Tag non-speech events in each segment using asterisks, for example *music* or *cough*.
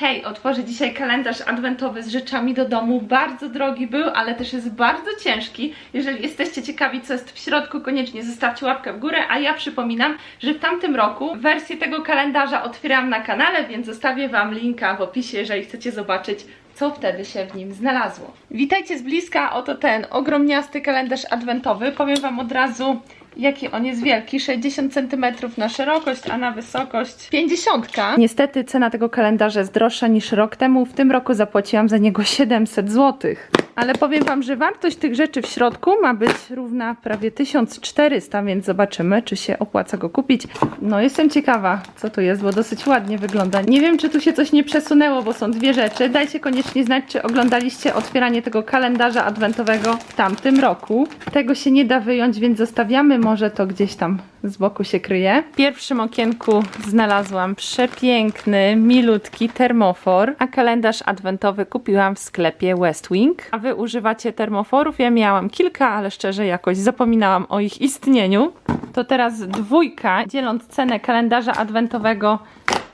Hej, otworzę dzisiaj kalendarz adwentowy z rzeczami do domu. Bardzo drogi był, ale też jest bardzo ciężki. Jeżeli jesteście ciekawi, co jest w środku, koniecznie zostawcie łapkę w górę. A ja przypominam, że w tamtym roku wersję tego kalendarza otwierałam na kanale, więc zostawię Wam linka w opisie, jeżeli chcecie zobaczyć, co wtedy się w nim znalazło. Witajcie z bliska, oto ten ogromniasty kalendarz adwentowy. Powiem Wam od razu, jaki on jest wielki. 60 cm na szerokość, a na wysokość 50. Niestety cena tego kalendarza jest droższa niż rok temu. W tym roku zapłaciłam za niego 700 zł. Ale powiem Wam, że wartość tych rzeczy w środku ma być równa prawie 1400, więc zobaczymy, czy się opłaca go kupić. No, jestem ciekawa, co tu jest, bo dosyć ładnie wygląda. Nie wiem, czy tu się coś nie przesunęło, bo są dwie rzeczy. Dajcie koniecznie znać, czy oglądaliście otwieranie tego kalendarza adwentowego w tamtym roku. Tego się nie da wyjąć, więc zostawiamy. Może to gdzieś tam z boku się kryje. W pierwszym okienku znalazłam przepiękny, milutki termofor, a kalendarz adwentowy kupiłam w sklepie West Wing. A wy używacie termoforów? Ja miałam kilka, ale szczerze jakoś zapominałam o ich istnieniu. To teraz dwójka, dzieląc cenę kalendarza adwentowego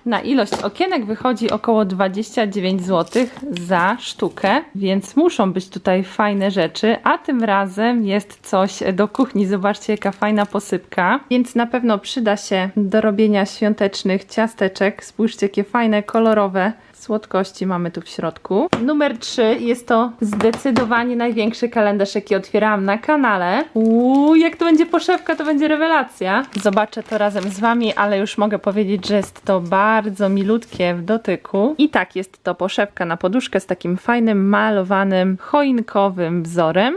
na ilość okienek wychodzi około 29 zł za sztukę, więc muszą być tutaj fajne rzeczy, a tym razem jest coś do kuchni. Zobaczcie, jaka fajna posypka, więc na pewno przyda się do robienia świątecznych ciasteczek. Spójrzcie, jakie fajne, kolorowe słodkości mamy tu w środku. Numer 3 jest to zdecydowanie największy kalendarz, jaki otwierałam na kanale. Uuu, jak to będzie poszewka, to będzie rewelacja. Zobaczę to razem z Wami, ale już mogę powiedzieć, że jest to bardzo milutkie w dotyku. I tak, jest to poszewka na poduszkę z takim fajnym, malowanym, choinkowym wzorem.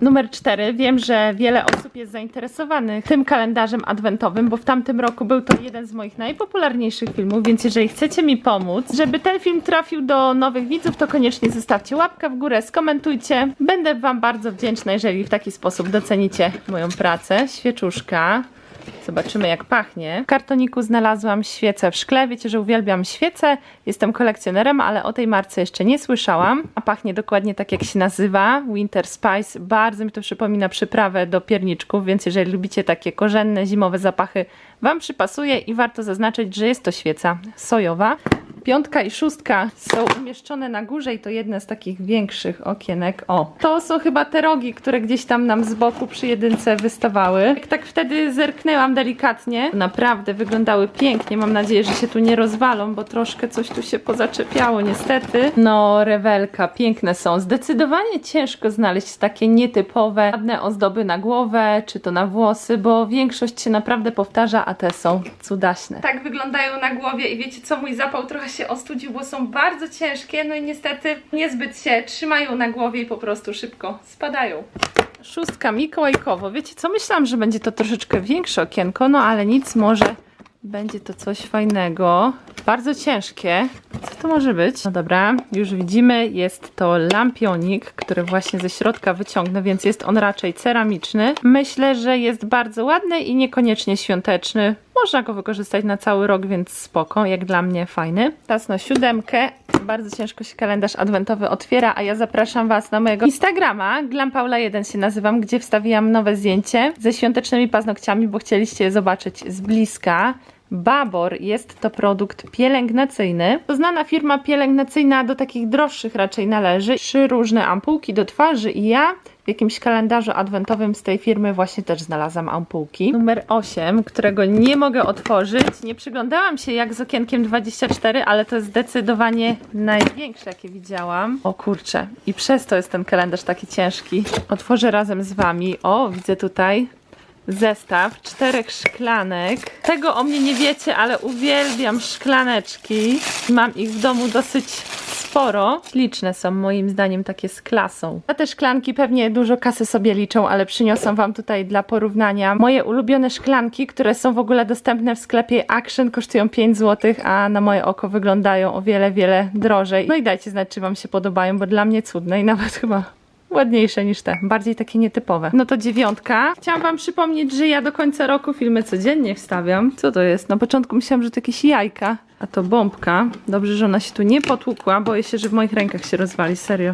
Numer 4. Wiem, że wiele osób jest zainteresowanych tym kalendarzem adwentowym, bo w tamtym roku był to jeden z moich najpopularniejszych filmów, więc jeżeli chcecie mi pomóc, żeby ten film trafił do nowych widzów, to koniecznie zostawcie łapkę w górę, skomentujcie. Będę Wam bardzo wdzięczna, jeżeli w taki sposób docenicie moją pracę. Świeczuszka. Zobaczymy jak pachnie. W kartoniku znalazłam świecę w szkle. Wiecie, że uwielbiam świece. Jestem kolekcjonerem, ale o tej marce jeszcze nie słyszałam. A pachnie dokładnie tak jak się nazywa. Winter Spice. Bardzo mi to przypomina przyprawę do pierniczków, więc jeżeli lubicie takie korzenne, zimowe zapachy, Wam przypasuje i warto zaznaczyć, że jest to świeca sojowa. Piątka i szóstka są umieszczone na górze i to jedne z takich większych okienek. O, to są chyba te rogi, które gdzieś tam nam z boku przy jedynce wystawały. Jak tak wtedy zerknęłam delikatnie, naprawdę wyglądały pięknie. Mam nadzieję, że się tu nie rozwalą, bo troszkę coś tu się pozaczepiało niestety. No, rewelka, piękne są. Zdecydowanie ciężko znaleźć takie nietypowe, ładne ozdoby na głowę, czy to na włosy, bo większość się naprawdę powtarza, a te są cudaśne. Tak wyglądają na głowie i wiecie co, mój zapał trochę się ostudził, bo są bardzo ciężkie, no i niestety niezbyt się trzymają na głowie i po prostu szybko spadają. Szóstka mikołajkowo. Wiecie co, myślałam, że będzie to troszeczkę większe okienko, no ale nic, może będzie to coś fajnego. Bardzo ciężkie. Co to może być? No dobra, już widzimy, jest to lampionik, który właśnie ze środka wyciągnę, więc jest on raczej ceramiczny. Myślę, że jest bardzo ładny i niekoniecznie świąteczny. Można go wykorzystać na cały rok, więc spoko, jak dla mnie fajny. Teraz na siódemkę. Bardzo ciężko się kalendarz adwentowy otwiera, a ja zapraszam Was na mojego Instagrama, glampaula1 się nazywam, gdzie wstawiłam nowe zdjęcie ze świątecznymi paznokciami, bo chcieliście je zobaczyć z bliska. Babor jest to produkt pielęgnacyjny. To znana firma pielęgnacyjna do takich droższych raczej należy. Trzy różne ampułki do twarzy i ja jakimś kalendarzu adwentowym z tej firmy właśnie też znalazłam ampułki. Numer 8, którego nie mogę otworzyć. Nie przyglądałam się jak z okienkiem 24, ale to jest zdecydowanie największe jakie widziałam. O kurczę, i przez to jest ten kalendarz taki ciężki. Otworzę razem z Wami. O, widzę tutaj zestaw czterech szklanek. Tego o mnie nie wiecie, ale uwielbiam szklaneczki. Mam ich w domu dosyć sporo. Liczne są moim zdaniem takie z klasą. A te szklanki pewnie dużo kasy sobie liczą, ale przyniosłam wam tutaj dla porównania moje ulubione szklanki, które są w ogóle dostępne w sklepie Action, kosztują 5 zł, a na moje oko wyglądają o wiele, wiele drożej. No i dajcie znać, czy wam się podobają, bo dla mnie cudne i nawet chyba ładniejsze niż te, bardziej takie nietypowe. No to dziewiątka. Chciałam wam przypomnieć, że ja do końca roku filmy codziennie wstawiam. Co to jest? Na początku myślałam, że to jakieś jajka, a to bombka. Dobrze, że ona się tu nie potłukła, boję się, że w moich rękach się rozwali, serio.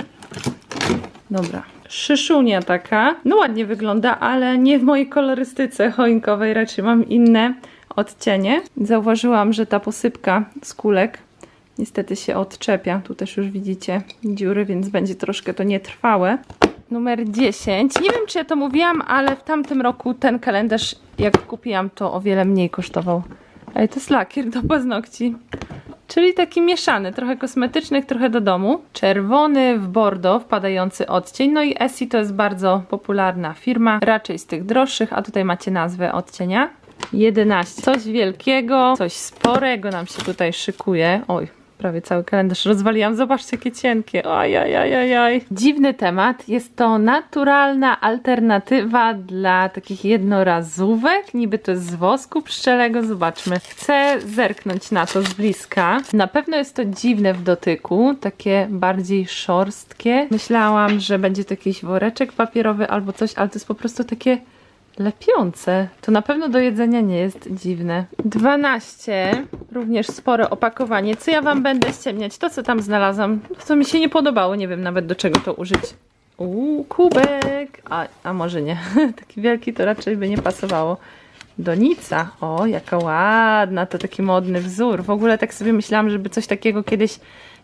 Dobra. Szyszunia taka. No ładnie wygląda, ale nie w mojej kolorystyce choinkowej, raczej mam inne odcienie. Zauważyłam, że ta posypka z kulek niestety się odczepia. Tu też już widzicie dziury, więc będzie troszkę to nietrwałe. Numer 10. Nie wiem, czy ja to mówiłam, ale w tamtym roku ten kalendarz, jak kupiłam, to o wiele mniej kosztował. Ale to jest lakier do paznokci. Czyli taki mieszany, trochę kosmetycznych, trochę do domu. Czerwony w bordo, wpadający odcień. No i Essie to jest bardzo popularna firma, raczej z tych droższych, a tutaj macie nazwę odcienia. 11. Coś wielkiego, coś sporego nam się tutaj szykuje. Oj, prawie cały kalendarz rozwaliłam. Zobaczcie, jakie cienkie. Oj. Dziwny temat. Jest to naturalna alternatywa dla takich jednorazówek. Niby to jest z wosku pszczelego. Zobaczmy. Chcę zerknąć na to z bliska. Na pewno jest to dziwne w dotyku. Takie bardziej szorstkie. Myślałam, że będzie to jakiś woreczek papierowy albo coś, ale to jest po prostu takie lepiące. To na pewno do jedzenia nie jest dziwne. 12. Również spore opakowanie. Co ja wam będę ściemniać? To, co tam znalazłam, co mi się nie podobało. Nie wiem nawet do czego to użyć. Uuu, kubek. A, a może nie. *laughs* Taki wielki to raczej by nie pasowało. Donica. O, jaka ładna. To taki modny wzór. W ogóle tak sobie myślałam, żeby coś takiego kiedyś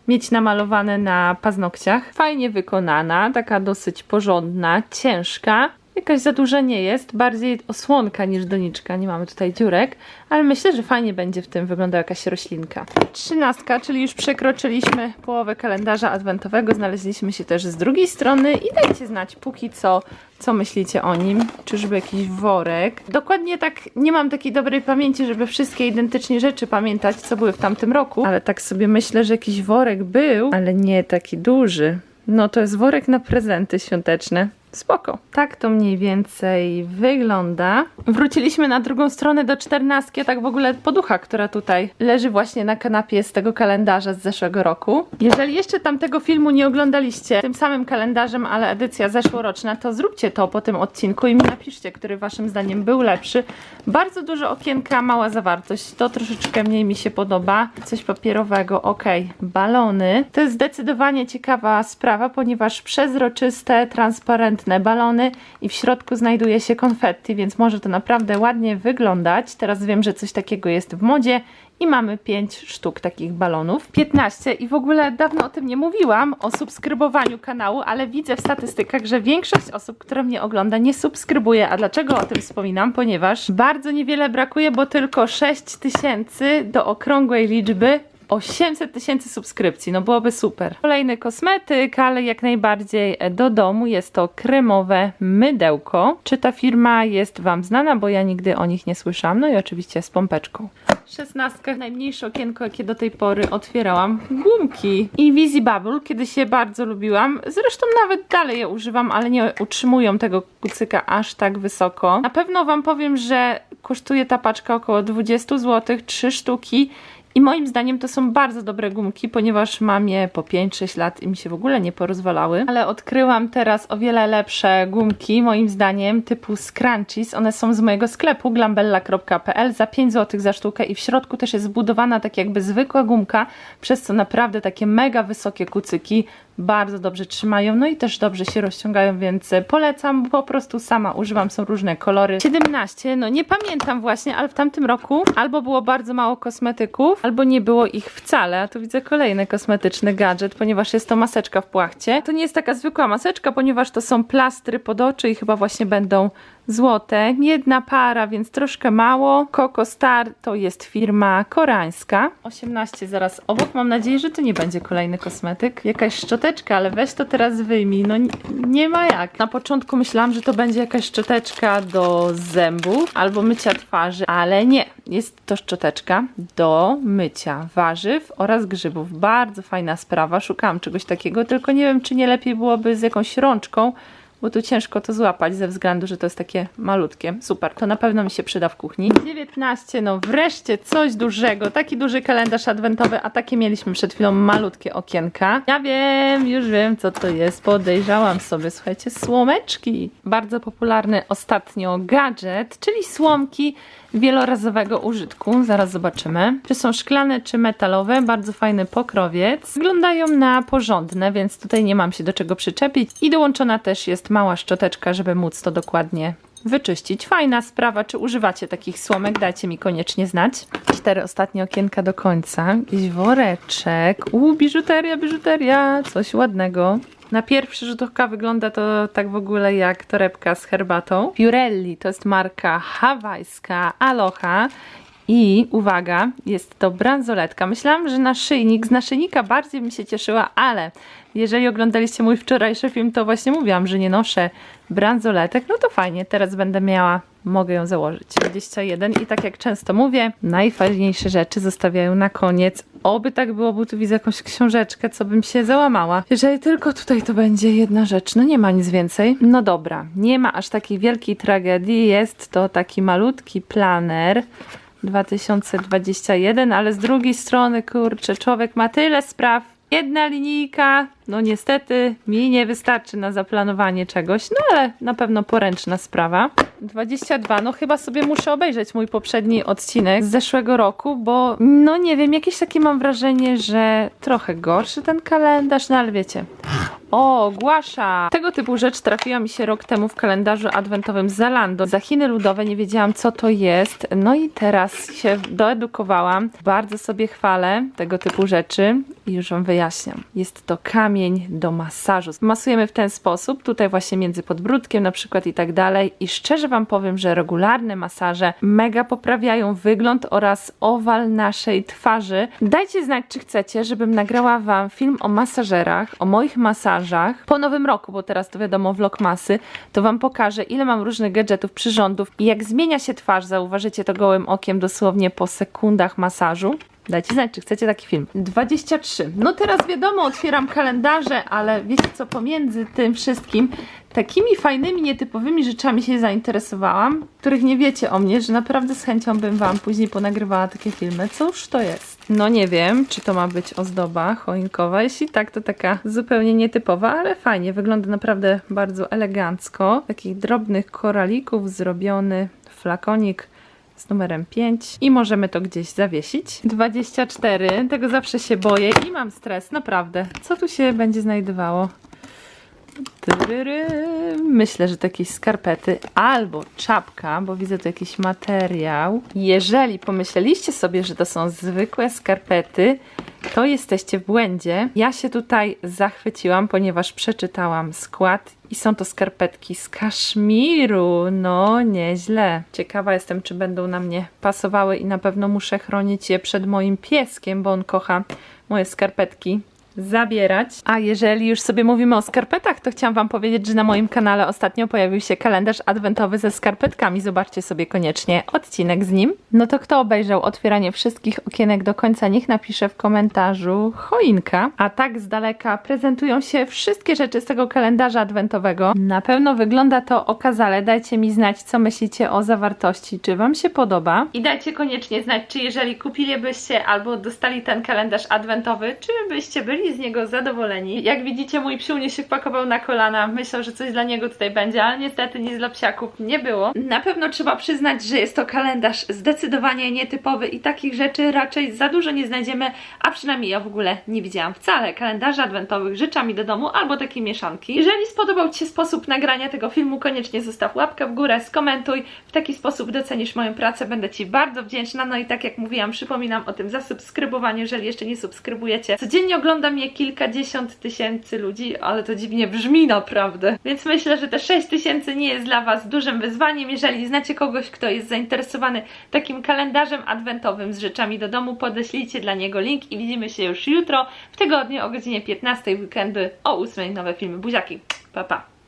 mieć namalowane na paznokciach. Fajnie wykonana, taka dosyć porządna, ciężka. Jakaś za duża nie jest, bardziej osłonka niż doniczka, nie mamy tutaj dziurek, ale myślę, że fajnie będzie w tym wyglądała jakaś roślinka. Trzynastka, czyli już przekroczyliśmy połowę kalendarza adwentowego, znaleźliśmy się też z drugiej strony i dajcie znać póki co, co myślicie o nim. Czyżby jakiś worek? Dokładnie tak, nie mam takiej dobrej pamięci, żeby wszystkie identycznie rzeczy pamiętać, co były w tamtym roku, ale tak sobie myślę, że jakiś worek był, ale nie taki duży. No to jest worek na prezenty świąteczne. Spoko. Tak to mniej więcej wygląda. Wróciliśmy na drugą stronę do czternastki, tak w ogóle poducha, która tutaj leży właśnie na kanapie z tego kalendarza z zeszłego roku. Jeżeli jeszcze tamtego filmu nie oglądaliście tym samym kalendarzem, ale edycja zeszłoroczna, to zróbcie to po tym odcinku i mi napiszcie, który waszym zdaniem był lepszy. Bardzo dużo okienka, mała zawartość. To troszeczkę mniej mi się podoba. Coś papierowego, ok. Balony. To jest zdecydowanie ciekawa sprawa, ponieważ przezroczyste, transparentne balony i w środku znajduje się konfetti, więc może to naprawdę ładnie wyglądać. Teraz wiem, że coś takiego jest w modzie i mamy 5 sztuk takich balonów. 15 i w ogóle dawno o tym nie mówiłam, o subskrybowaniu kanału, ale widzę w statystykach, że większość osób, które mnie ogląda nie subskrybuje. A dlaczego o tym wspominam? Ponieważ bardzo niewiele brakuje, bo tylko 6 tysięcy do okrągłej liczby 800 tysięcy subskrypcji, no byłoby super. Kolejny kosmetyk, ale jak najbardziej do domu jest to kremowe mydełko. Czy ta firma jest Wam znana, bo ja nigdy o nich nie słyszałam, no i oczywiście z pompeczką. Szesnastka, najmniejsze okienko, jakie do tej pory otwierałam. Gumki. Invisible, kiedyś je bardzo lubiłam. Zresztą nawet dalej je używam, ale nie utrzymują tego kucyka aż tak wysoko. Na pewno Wam powiem, że kosztuje ta paczka około 20 zł, 3 sztuki. I moim zdaniem to są bardzo dobre gumki, ponieważ mam je po 5-6 lat i mi się w ogóle nie porozwalały. Ale odkryłam teraz o wiele lepsze gumki, moim zdaniem, typu Scrunchies. One są z mojego sklepu glambella.pl za 5 zł za sztukę i w środku też jest zbudowana tak jakby zwykła gumka, przez co naprawdę takie mega wysokie kucyki bardzo dobrze trzymają, no i też dobrze się rozciągają, więc polecam, po prostu sama używam, są różne kolory. 17, no nie pamiętam właśnie, ale w tamtym roku albo było bardzo mało kosmetyków, albo nie było ich wcale, a tu widzę kolejny kosmetyczny gadżet, ponieważ jest to maseczka w płachcie. To nie jest taka zwykła maseczka, ponieważ to są plastry pod oczy i chyba właśnie będą złote. Jedna para, więc troszkę mało. Coco Star to jest firma koreańska. 18 zaraz obok. Mam nadzieję, że to nie będzie kolejny kosmetyk. Jakaś szczoteczka, ale weź to teraz wyjmij. No nie, nie ma jak. Na początku myślałam, że to będzie jakaś szczoteczka do zębów albo mycia twarzy, ale nie. Jest to szczoteczka do mycia warzyw oraz grzybów. Bardzo fajna sprawa. Szukałam czegoś takiego, tylko nie wiem, czy nie lepiej byłoby z jakąś rączką, bo tu ciężko to złapać ze względu, że to jest takie malutkie. Super, to na pewno mi się przyda w kuchni. 19, no wreszcie coś dużego, taki duży kalendarz adwentowy, a takie mieliśmy przed chwilą malutkie okienka. Ja wiem, już wiem co to jest, podejrzałam sobie, słuchajcie, słomeczki. Bardzo popularny ostatnio gadżet, czyli słomki wielorazowego użytku. Zaraz zobaczymy. Czy są szklane, czy metalowe. Bardzo fajny pokrowiec. Wyglądają na porządne, więc tutaj nie mam się do czego przyczepić. I dołączona też jest mała szczoteczka, żeby móc to dokładnie wyczyścić. Fajna sprawa, czy używacie takich słomek? Dajcie mi koniecznie znać. Cztery ostatnie okienka do końca. Jakiś woreczek. U, biżuteria, biżuteria. Coś ładnego. Na pierwszy rzut oka wygląda to tak w ogóle jak torebka z herbatą. Fiorelli to jest marka hawajska Aloha. I uwaga, jest to bransoletka. Myślałam, że naszyjnik, z naszyjnika bardziej bym się cieszyła, ale jeżeli oglądaliście mój wczorajszy film, to właśnie mówiłam, że nie noszę bransoletek. No to fajnie, teraz będę miała, mogę ją założyć. 21 i tak jak często mówię, najfajniejsze rzeczy zostawiają na koniec. Oby tak było, bo tu widzę jakąś książeczkę, co bym się załamała. Jeżeli tylko tutaj to będzie jedna rzecz, no nie ma nic więcej. No dobra, nie ma aż takiej wielkiej tragedii, jest to taki malutki planer 2021, ale z drugiej strony, kurczę, człowiek ma tyle spraw. Jedna linijka, no niestety mi nie wystarczy na zaplanowanie czegoś, no ale na pewno poręczna sprawa. 22, no chyba sobie muszę obejrzeć mój poprzedni odcinek z zeszłego roku, bo no nie wiem, jakieś takie mam wrażenie, że trochę gorszy ten kalendarz, no ale wiecie. O, głasza! Tego typu rzecz trafiła mi się rok temu w kalendarzu adwentowym z Zalando. Za Chiny Ludowe nie wiedziałam, co to jest. No i teraz się doedukowałam. Bardzo sobie chwalę tego typu rzeczy i już Wam wyjaśniam. Jest to kamień do masażu. Masujemy w ten sposób, tutaj właśnie między podbródkiem na przykład i tak dalej. I szczerze Wam powiem, że regularne masaże mega poprawiają wygląd oraz owal naszej twarzy. Dajcie znać, czy chcecie, żebym nagrała Wam film o masażerach, o moich masażach. Po nowym roku, bo teraz to wiadomo vlogmasy, to Wam pokażę, ile mam różnych gadżetów, przyrządów i jak zmienia się twarz. Zauważycie to gołym okiem dosłownie po sekundach masażu. Dajcie znać, czy chcecie taki film. 23. No teraz wiadomo, otwieram kalendarze, ale wiecie co, pomiędzy tym wszystkim takimi fajnymi, nietypowymi rzeczami się zainteresowałam, których nie wiecie o mnie, że naprawdę z chęcią bym Wam później ponagrywała takie filmy. Cóż to jest? No nie wiem, czy to ma być ozdoba choinkowa. Jeśli tak, to taka zupełnie nietypowa, ale fajnie. Wygląda naprawdę bardzo elegancko. Takich drobnych koralików zrobiony flakonik z numerem 5 i możemy to gdzieś zawiesić. 24, tego zawsze się boję i mam stres, naprawdę. Co tu się będzie znajdowało? Myślę, że to jakieś skarpety albo czapka, bo widzę tu jakiś materiał. Jeżeli pomyśleliście sobie, że to są zwykłe skarpety, to jesteście w błędzie. Ja się tutaj zachwyciłam, ponieważ przeczytałam skład i są to skarpetki z kaszmiru. No, nieźle. Ciekawa jestem, czy będą na mnie pasowały i na pewno muszę chronić je przed moim pieskiem, bo on kocha moje skarpetki zabierać. A jeżeli już sobie mówimy o skarpetach, to chciałam Wam powiedzieć, że na moim kanale ostatnio pojawił się kalendarz adwentowy ze skarpetkami. Zobaczcie sobie koniecznie odcinek z nim. No to kto obejrzał otwieranie wszystkich okienek do końca, niech napisze w komentarzu choinka. A tak z daleka prezentują się wszystkie rzeczy z tego kalendarza adwentowego. Na pewno wygląda to okazale. Dajcie mi znać, co myślicie o zawartości, czy Wam się podoba. I dajcie koniecznie znać, czy jeżeli kupilibyście albo dostali ten kalendarz adwentowy, czy byście byli z niego zadowoleni. Jak widzicie, mój psiu nie się wpakował na kolana. Myślę, że coś dla niego tutaj będzie, ale niestety nic dla psiaków nie było. Na pewno trzeba przyznać, że jest to kalendarz zdecydowanie nietypowy i takich rzeczy raczej za dużo nie znajdziemy, a przynajmniej ja w ogóle nie widziałam wcale kalendarzy adwentowych rzeczami do domu albo takiej mieszanki. Jeżeli spodobał Ci się sposób nagrania tego filmu, koniecznie zostaw łapkę w górę, skomentuj. W taki sposób docenisz moją pracę, będę Ci bardzo wdzięczna. No i tak jak mówiłam, przypominam o tym zasubskrybowaniu, jeżeli jeszcze nie subskrybujecie. Codziennie oglądam mnie kilkadziesiąt tysięcy ludzi, ale to dziwnie brzmi naprawdę. Więc myślę, że te 6 tysięcy nie jest dla Was dużym wyzwaniem. Jeżeli znacie kogoś, kto jest zainteresowany takim kalendarzem adwentowym z rzeczami do domu, podeślijcie dla niego link i widzimy się już jutro w tygodniu o godzinie 15 weekendy o 8 nowe filmy. Buziaki, pa pa!